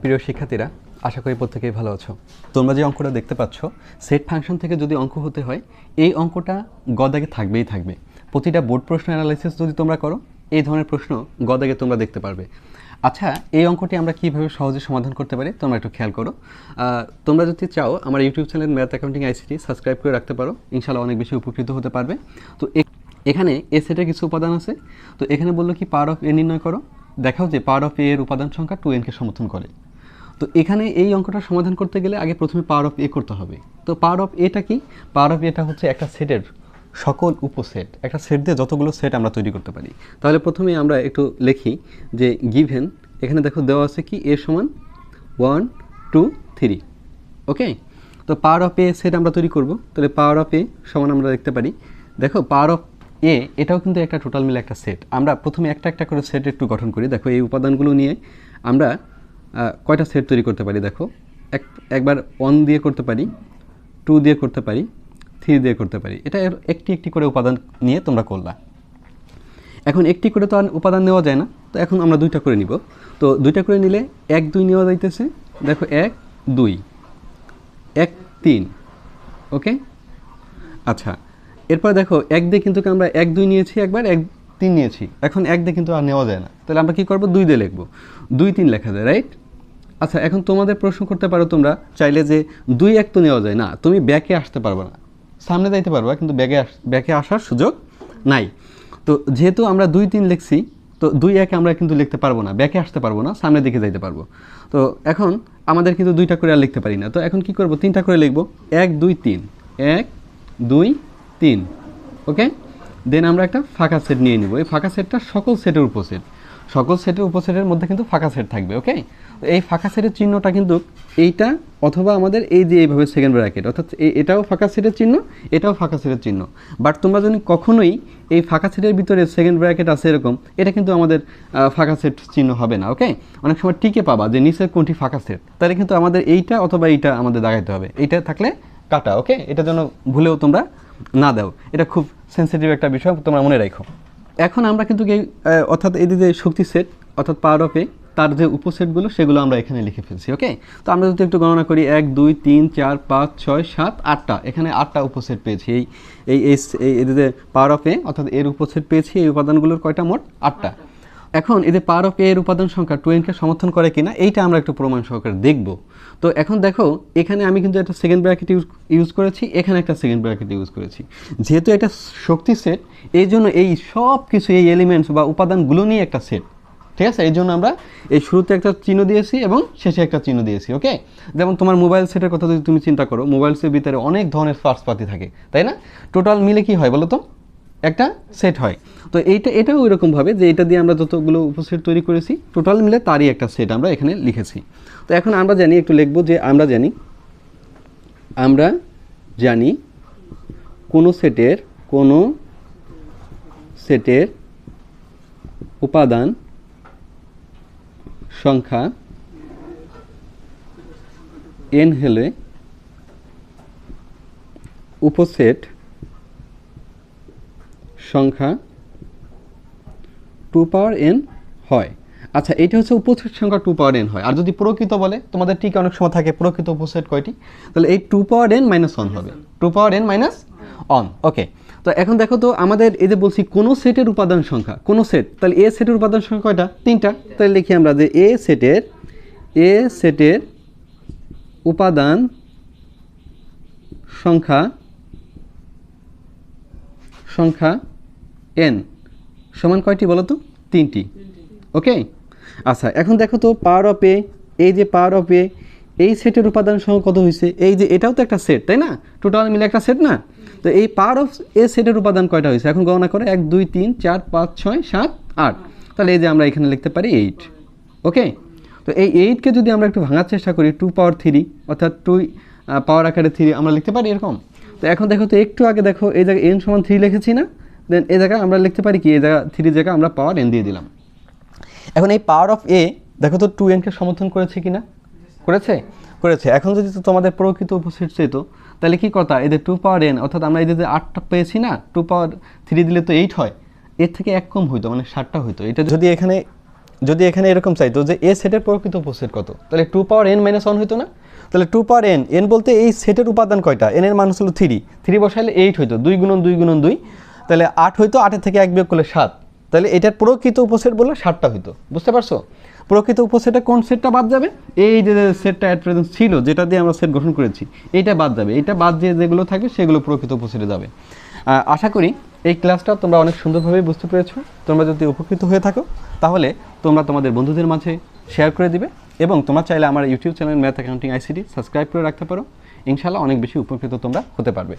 প্রিয় শিক্ষার্থীরা, আশা করি প্রত্যেকেই ভালো আছো। তোমরা যে অঙ্কটা দেখতে পাচ্ছ সেট ফাংশন থেকে যদি অঙ্ক হতে হয়, এই অঙ্কটা গদাগে থাকবেই থাকবে। প্রতিটা বোর্ড প্রশ্ন অ্যানালাইসিস যদি তোমরা করো, এই ধরনের প্রশ্ন গদাগে তোমরা দেখতে পারবে। আচ্ছা এই অঙ্কটি আমরা কীভাবে সহজে সমাধান করতে পারি, তোমরা একটু খেয়াল করো। তোমরা যদি চাও, আমার YouTube channel math accounting ICT subscribe করে রাখতে পারো ইনশাল্লাহ অনেক বেশি উপকৃত হতে পারবে। তো এখানে এ সেটের কিছু উপাদান আছে। তো এখানে বলল কি পাওয়ার অফ এ নির্ণয় করো। দেখাও যে পাওয়ার অফ এ এর উপাদান সংখ্যা টু এনকে সমর্থন করে। তো এখানে এই অঙ্কটা সমাধান করতে গেলে আগে প্রথমে পাওয়ার অফ এ করতে হবে। তো পাওয়ার অফ এটা কি? পাওয়ার অফ এটা হচ্ছে একটা সেটের সকল উপসেট। একটা সেট দিয়ে যতগুলো সেট আমরা তৈরি করতে পারি। তাহলে প্রথমে আমরা একটু লিখি যে গিভেন এখানে দেখো দেওয়া আছে কি? এ সমান ওয়ান টু থ্রি ওকে তো পাওয়ার অফ এ সেট আমরা তৈরি করব। তাহলে পাওয়ার অফ এ সমান আমরা দেখতে পারি। দেখো পাওয়ার অফ এ এটাও কিন্তু একটা টোটাল মিলে একটা সেট আমরা প্রথমে একটা একটা করে সেট একটু গঠন করি। দেখো, এই উপাদানগুলো নিয়ে আমরা কয়টা সেট তৈরি করতে পারি দেখো? এক, একবার ওয়ান দিয়ে করতে পারি টু দিয়ে করতে পারি থ্রি দিয়ে করতে পারি। এটা একটি একটি করে উপাদান নিয়ে তোমরা করলা। এখন একটি করে তো আর উপাদান নেওয়া যায় না। তো এখন আমরা দুইটা করে নিব। তো দুইটা করে নিলে এক, দুই নেওয়া যাইতেছে। দেখো, এক, দুই। এক, তিন। ওকে আচ্ছা। এরপর দেখো, এক দিয়ে কিন্তু আমরা এক, দুই নিয়েছি একবার, এক, তিন নিয়েছি। এখন এক দিয়ে কিন্তু আর নেওয়া যায় না। তাহলে আমরা কি করব? দুই দিয়ে লিখব। দুই, তিন লেখা যায় রাইট আচ্ছা এখন তোমাদের প্রশ্ন করতে পারো তোমরা, চাইলে যে দুই, এক তো নেওয়া যায় না, তুমি ব্যাকে আসতে পারবে না। সামনে যাইতে পারবা, কিন্তু ব্যাগে ব্যাকে আসার সুযোগ নাই। তো যেহেতু আমরা দুই, তিন লিখছি, তো দুই, একে আমরা কিন্তু লিখতে পারব না, ব্যাকে আসতে পারব না, সামনের দিকে যাইতে পারব। তো এখন আমাদের কিন্তু দুইটা করে আর লিখতে পারি না। তো এখন কি করব? তিনটা করে লিখব। এক, দুই, তিন। এক, দুই তিন ওকে দেন আমরা একটা ফাঁকা সেট নিয়ে নিব। এই ফাঁকা সেটটা সকল সেটের উপসেট সকল সেটের উপসেটের মধ্যে কিন্তু ফাঁকা সেট থাকবে ওকে এই ফাঁকা সেটের চিহ্নটা কিন্তু এইটা অথবা আমাদের এই যে এইভাবে সেকেন্ড ব্র্যাকেট অর্থাৎ এটাও ফাঁকা সেটের চিহ্ন, এটাও ফাঁকা সেটের চিহ্ন। বাট তোমরা যদি কখনোই এই ফাঁকা সেটের ভিতরে সেকেন্ড ব্র্যাকেট আছে এরকম, এটা কিন্তু আমাদের ফাঁকা সেট চিহ্ন হবে না ওকে অনেক সময় টিকে পাবা যে নিচের কোনটি ফাঁকা সেট তাহলে কিন্তু আমাদের এইটা অথবা এইটা আমাদের দাগাইতে হবে। এইটা থাকলে কাটা ওকে এটার জন্য ভুলেও তোমরা না দাও। এটা খুব সেন্সিটিভ একটা বিষয়, তোমরা মনে রাখো। এখন আমরা কিন্তু এই অর্থাৎ এই যে শক্তি সেট অর্থাৎ পাওয়ার অফ এ তার যে উপসেটগুলো সেগুলো আমরা এখানে লিখে ফেলছি ওকে তো আমরা যদি একটু গণনা করি, এক, দুই, তিন, চার, পাঁচ, ছয়, সাত, আটটা। এখানে আটটা উপসেট পেয়েছি। এই এই এই যে পাওয়ার অফে অর্থাৎ এর উপসেট পেয়েছি, এই উপাদানগুলোর কয়টা মোট? আটটা। এখন এদের পাওয়ার অফ এর উপাদান সংখ্যা টোয়েনকে সমর্থন করে কিনা, এইটা আমরা একটু প্রমাণ সহকারে দেখব। তো এখন দেখো, এখানে আমি কিন্তু একটা সেকেন্ড ব্র্যাকেট ইউজ ইউজ করেছি, এখানে একটা সেকেন্ড ব্র্যাকেট ইউজ করেছি। যেহেতু এটা শক্তি সেট এই জন্য এই সব কিছু এই এলিমেন্টস বা উপাদানগুলো নিয়ে একটা সেট ঠিক আছে? এই জন্য আমরা এই শুরুতে একটা চিহ্ন দিয়েছি এবং শেষে একটা চিহ্ন দিয়েছি ওকে যেমন তোমার মোবাইল সেটের কথা যদি তুমি চিন্তা করো মোবাইল সেটের ভিতরে অনেক ধরনের পার্টস পাতি থাকে, তাই না? টোটাল মিলে কি হয় বলো তো? একটা সেট হয়। তো এইটা, এটাও ওই রকমভাবে যে এটা দিয়ে আমরা যতগুলো উপসেট তৈরি করেছি টোটাল মিলে তারই একটা সেট আমরা এখানে লিখেছি। তো এখন আমরা জানি, একটু লিখব যে আমরা জানি আমরা জানি কোনো সেটের কোনো সেটের উপাদান সংখ্যা এন হলে উপসেট সংখ্যা টু পাওয়ার এন হয়। আচ্ছা এটা হচ্ছে উপসেট সংখ্যা টু পাওয়ার এন হয়। আর যদি প্রকৃত বলে, তোমাদের ঠিক অনেক সময় থাকে, প্রকৃত উপসেট কয়টি? তাহলে এই two power n minus one হবে। Two power n minus one okay তো এখন দেখো তো, আমাদের এই যে বলছি, কোনো সেটের উপাদান সংখ্যা, কোনো সেট, তাহলে এ সেটের উপাদান সংখ্যা কয়টা? তিনটা। তাহলে লিখি আমরা যে এ সেটের এ সেটের উপাদান সংখ্যা সংখ্যা এন সমান কয়টি বলো তো? তিনটি। ওকে আচ্ছা এখন দেখো তো পাওয়ার অফ এ এই যে পাওয়ার অফ এ এই সেটের উপাদান সহ কত হয়েছে এই যে এটাও তো একটা সেট তাই না? টোটাল মিলে একটা সেট না? তো এই পাওয়ার অফ এ সেটের উপাদান কয়টা হয়েছে এখন গণনা করে, এক, দুই, তিন, চার, পাঁচ, ছয়, সাত, আট। তাহলে এই যে আমরা এখানে লিখতে পারি এইট ওকে তো এই এইটকে যদি আমরা একটু ভাঙার চেষ্টা করি টু পাওয়ার থ্রি অর্থাৎ টু পাওয়ার আকারে থ্রি আমরা লিখতে পারি এরকম? তো এখন দেখো তো একটু আগে দেখো, এই জায়গায় এন সমান থ্রি লিখেছি না? দেন এই জায়গায় আমরা লিখতে পারি কি? এই জায়গা থ্রি জায়গায় আমরা পাওয়ার এন দিয়ে দিলাম। এখন এই পাওয়ার অফ এ দেখো তো টু এনকে সমর্থন করেছে কি না করেছে? করেছে। এখন যদি তোমাদের প্রকৃত উপসেট চেত তাহলে কি কথা? এদের টু পাওয়ার এন অর্থাৎ আমরা এদের যে আটটা পেয়েছি না টু পাওয়ার থ্রি দিলে তো এইট হয়। এর থেকে এক কম হইতো মানে ষাটটা হইতো। এটা যদি এখানে যদি এখানে এরকম চাইতো যে এ সেটের প্রকৃত উপসেট কত? তাহলে two power n minus one হইতো না? তাহলে টু পাওয়ার এন এন বলতে এই সেটের উপাদান কয়টা? এন এর মান ছিল থ্রি থ্রি বসাইলে এইট হইতো। দুই গুণন দুই গুণন দুই তাহলে আট হইতো আটের থেকে এক বিয়োগ করলে সাত। তাহলে এটার প্রকৃত উপসেট বললে সাতটা হইতো। বুঝতে পারছ? প্রকৃত উপসেটটা কোন সেটটা বাদ যাবে? এই যে সেটটা অ্যাট প্রেজেন্ট ছিল, যেটা দিয়ে আমরা সেট গঠন করেছি এইটা বাদ যাবে। এটা বাদ দিয়ে যেগুলো থাকবে সেগুলো প্রকৃত উপসেটে যাবে। আশা করি এই ক্লাসটা তোমরা অনেক সুন্দরভাবে বুঝতে পেরেছ। তোমরা যদি উপকৃত হয়ে থাকো, তাহলে তোমরা তোমাদের বন্ধুদের মাঝে শেয়ার করে দিবে এবং তোমরা চাইলে আমার YouTube channel math accounting ICT subscribe করে রাখতে পারো। ইনশাল্লাহ অনেক বেশি উপকৃত তোমরা হতে পারবে।